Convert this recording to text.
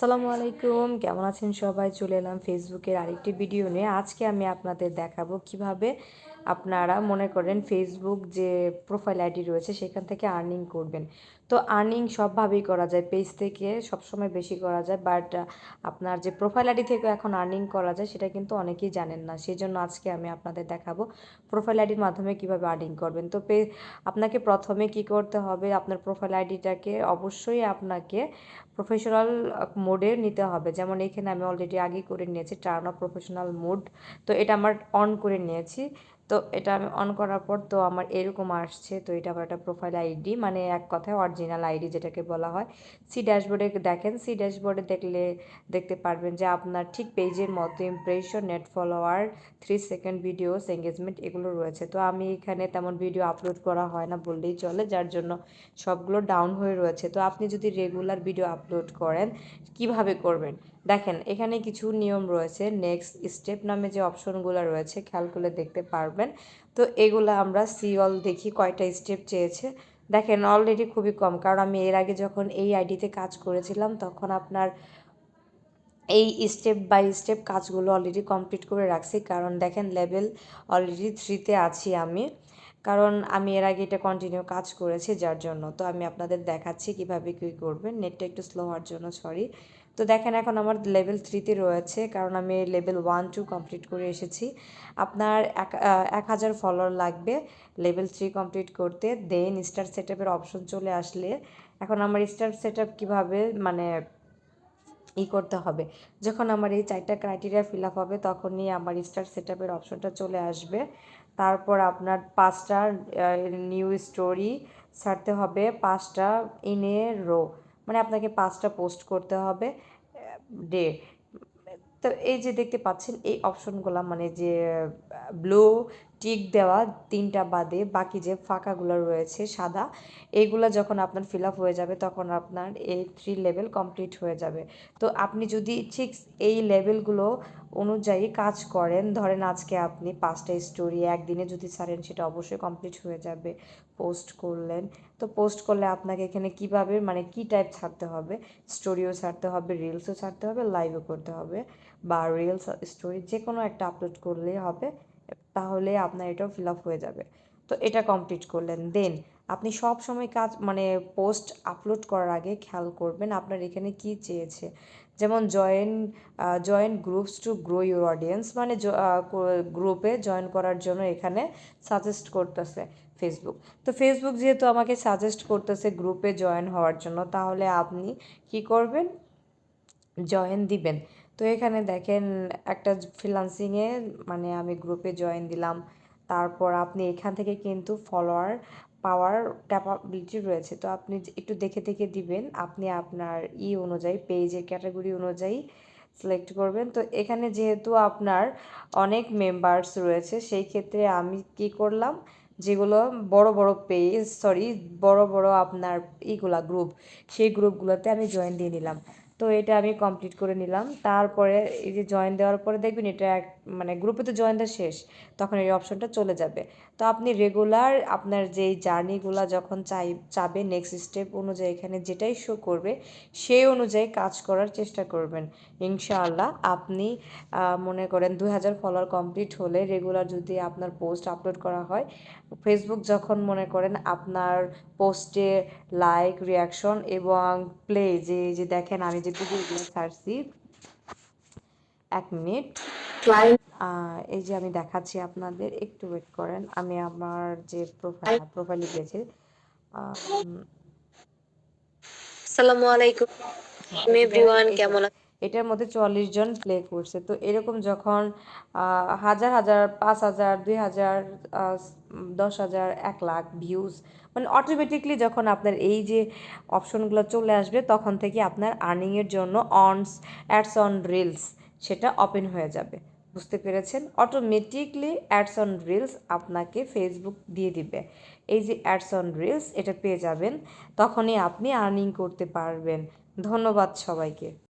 আসসালামু আলাইকুম। কেমন আছেন সবাই? চলে এলাম ফেসবুকের আরেকটি ভিডিও নিয়ে। আজকে আমি আপনাদের দেখাবো কীভাবে আপনারা মনে করেন ফেসবুক যে প্রোফাইল আইডি রয়েছে, সেখান থেকে আর্নিং করবেন। তো আর্নিং সবভাবেই করা যায় পেজ থেকে সবসময় বেশি করা যায় বাট আপনার যে প্রোফাইল আইডি থেকে এখন আর্নিং করা যায়, সেটা কিন্তু অনেকেই জানেন না। সেই জন্য আজকে আমি আপনাদের দেখাবো প্রোফাইল আইডির মাধ্যমে কীভাবে আর্নিং করবেন। তো পে, আপনাকে প্রথমে কি করতে হবে, আপনার প্রোফাইল আইডিটাকে অবশ্যই আপনাকে প্রফেশনাল মোডে নিতে হবে। যেমন এখানে আমি অলরেডি আগেই করে নিয়েছি টার্ন অফ প্রফেশনাল মোড তো এটা আমার অন করে নিয়েছি। তো এটা আমি অন করার পর তো আমার এরকম আসছে, তো এটা আমার একটা প্রোফাইল আইডি মানে এক কথায় অরিজিনাল আইডি যেটাকে বলা হয়। সি ড্যাশবোর্ডে দেখেন সি ড্যাশবোর্ডে দেখলে দেখতে পারবেন যে আপনার ঠিক পেজের মতো impression net follower three second videos engagement এগুলো রয়েছে। তো আমি এখানে তেমন ভিডিও আপলোড করা হয় না বললেই চলে, যার জন্য সবগুলো ডাউন হয়ে রয়েছে। তো আপনি যদি রেগুলার ভিডিও আপলোড করেন, কীভাবে করবেন? দেখেন, এখানে কিছু নিয়ম রয়েছে। নেক্সট স্টেপ নামে যে অপশনগুলো রয়েছে, খেয়াল করে দেখতে পারবেন। তো এগুলো আমরা সিওল দেখি কয়টা স্টেপ চেয়েছে। দেখেন অলরেডি খুবই কম, কারণ আমি এর আগে যখন এই আইডিতে কাজ করেছিলাম, তখন আপনার এই স্টেপ বাই স্টেপ কাজগুলো অলরেডি কমপ্লিট করে রাখছি। কারণ দেখেন লেভেল অলরেডি থ্রিতে আছি আমি। কারণ আমি এর আগে এটা কন্টিনিউ কাজ করেছি যার জন্য। তো আমি আপনাদের দেখাচ্ছি কীভাবে কী করবেন। নেটটা একটু স্লো হওয়ার জন্য সরি তো দেখেন, এখন আমার লেভেল থ্রিতে রয়েছে, কারণ আমি লেভেল ওয়ান টু কমপ্লিট করে এসেছি। আপনার এক হাজার ফলোয়ার লাগবে লেভেল থ্রি কমপ্লিট করতে। দেন স্টার সেট অপশন চলে আসলে এখন আমার স্টার সেট আপ কীভাবে মানে ই করতে হবে। যখন আমার এই চারটা ক্রাইটেরিয়া ফিল আপ হবে, তখনই আমার স্টার সেট আপের অপশনটা চলে আসবে। তারপর আপনার পাঁচটা নিউ স্টোরি ছাড়তে হবে, পাঁচটা ইন এ রো মানে আপনাকে পাঁচটা পোস্ট করতে হবে ডে তো এই যে দেখতে পাচ্ছেন, এই অপশনগুলো মানে যে ব্লু টিক দেওয়া তিনটা বাদে বাকি যে ফাঁকাগুলো রয়েছে সাদা এইগুলো যখন আপনার ফিল আপ হয়ে যাবে তখন আপনার এই থ্রি লেভেল কমপ্লিট হয়ে যাবে। তো আপনি যদি ঠিক এই লেভেলগুলো অনুযায়ী কাজ করেন, ধরেন আজকে আপনি পাঁচটা স্টোরি একদিনে যদি ছাড়েন সেটা অবশ্যই কমপ্লিট হয়ে যাবে পোস্ট করলেন। তো পোস্ট করলে আপনাকে এখানে কীভাবে মানে কি টাইপ ছাড়তে হবে? স্টোরিও ছাড়তে হবে রিলসও ছাড়তে হবে লাইভও করতে হবে বা রিলস স্টোরি যে কোনো একটা আপলোড করলেই হবে। তাহলে আপনার এটাও ফিল আপ হয়ে যাবে। তো এটা কমপ্লিট করলেন। দেন আপনি সব সময় কাজ মানে পোস্ট আপলোড করার আগে খেয়াল করবেন আপনার এখানে কি চেয়েছে। যেমন join join groups to grow your audience মানে গ্রুপে জয়েন করার জন্য এখানে সাজেস্ট করতেছে ফেসবুক তো ফেসবুক যেহেতু আমাকে সাজেস্ট করতেছে গ্রুপে জয়েন হওয়ার জন্য, তাহলে আপনি কি করবেন? জয়েন দিবেন। তো এখানে দেখেন একটা ফ্রিলান্সিংয়ে মানে আমি গ্রুপে জয়েন দিলাম। তারপর আপনি এখান থেকে কিন্তু ফলোয়ার পাওয়ার ক্যাপাবিলিটি রয়েছে। তো আপনি একটু দেখে দেখে দিবেন, আপনি আপনার ই অনুযায়ী পেজের ক্যাটাগরি অনুযায়ী সিলেক্ট করবেন। তো এখানে যেহেতু আপনার অনেক মেম্বার্স রয়েছে, সেই ক্ষেত্রে আমি কি করলাম, যেগুলো বড় বড় পেজ সরি বড় বড় আপনার ইগুলা গ্রুপ সেই গ্রুপগুলোতে আমি জয়েন দিয়ে নিলাম। তো এটা আমি কমপ্লিট করে নিলাম। তারপরে এই যে জয়েন দেওয়ার পরে দেখবেন এটা এক মানে গ্রুপে তো জয়েনটা শেষ, তখন এই অপশনটা চলে যাবে। তো আপনি রেগুলার আপনার যেই জার্নিগুলো যখন চাই, চাবে নেক্সট স্টেপ অনুযায়ী এখানে যেটাই শো করবে, সেই অনুযায়ী কাজ করার চেষ্টা করবেন। ইনশাআল্লাহ আপনি মনে করেন দুই হাজার ফলোয়ার কমপ্লিট হলে রেগুলার যদি আপনার পোস্ট আপলোড করা হয় ফেসবুক যখন মনে করেন আপনার পোস্টে লাইক রিয়াকশন এবং প্লে যে যে দেখেন আমি যে ভিডিওগুলো ছাড়ছি এক মিনিট। এই যে আমি দেখাচ্ছি আপনাদের একটু ওয়েট করেন আমি আমার যে প্রোফাইল প্রোফাইলে গেছি আসসালামু আলাইকুম। এভরিওয়ান কেমন এটার মধ্যে চল্লিশ জন প্লে করছে। তো এরকম যখন হাজার হাজার পাঁচ হাজার দুই হাজার দশ হাজার এক লাখ ভিউজ মানে অটোমেটিকলি যখন আপনার এই যে অপশনগুলো চলে আসবে তখন থেকে আপনার আর্নিংয়ের জন্য অনস অ্যাডস অন রিলস সেটা ওপেন হয়ে যাবে। বুঝতে পেরেছেন? অটোমেটিকলি অ্যাডস অন রিলস আপনাকে ফেসবুক দিয়ে দিবে। এই যে অ্যাডস অন রিলস এটা পেয়ে যাবেন। তখনই আপনি আর্নিং করতে পারবেন। ধন্যবাদ সবাইকে।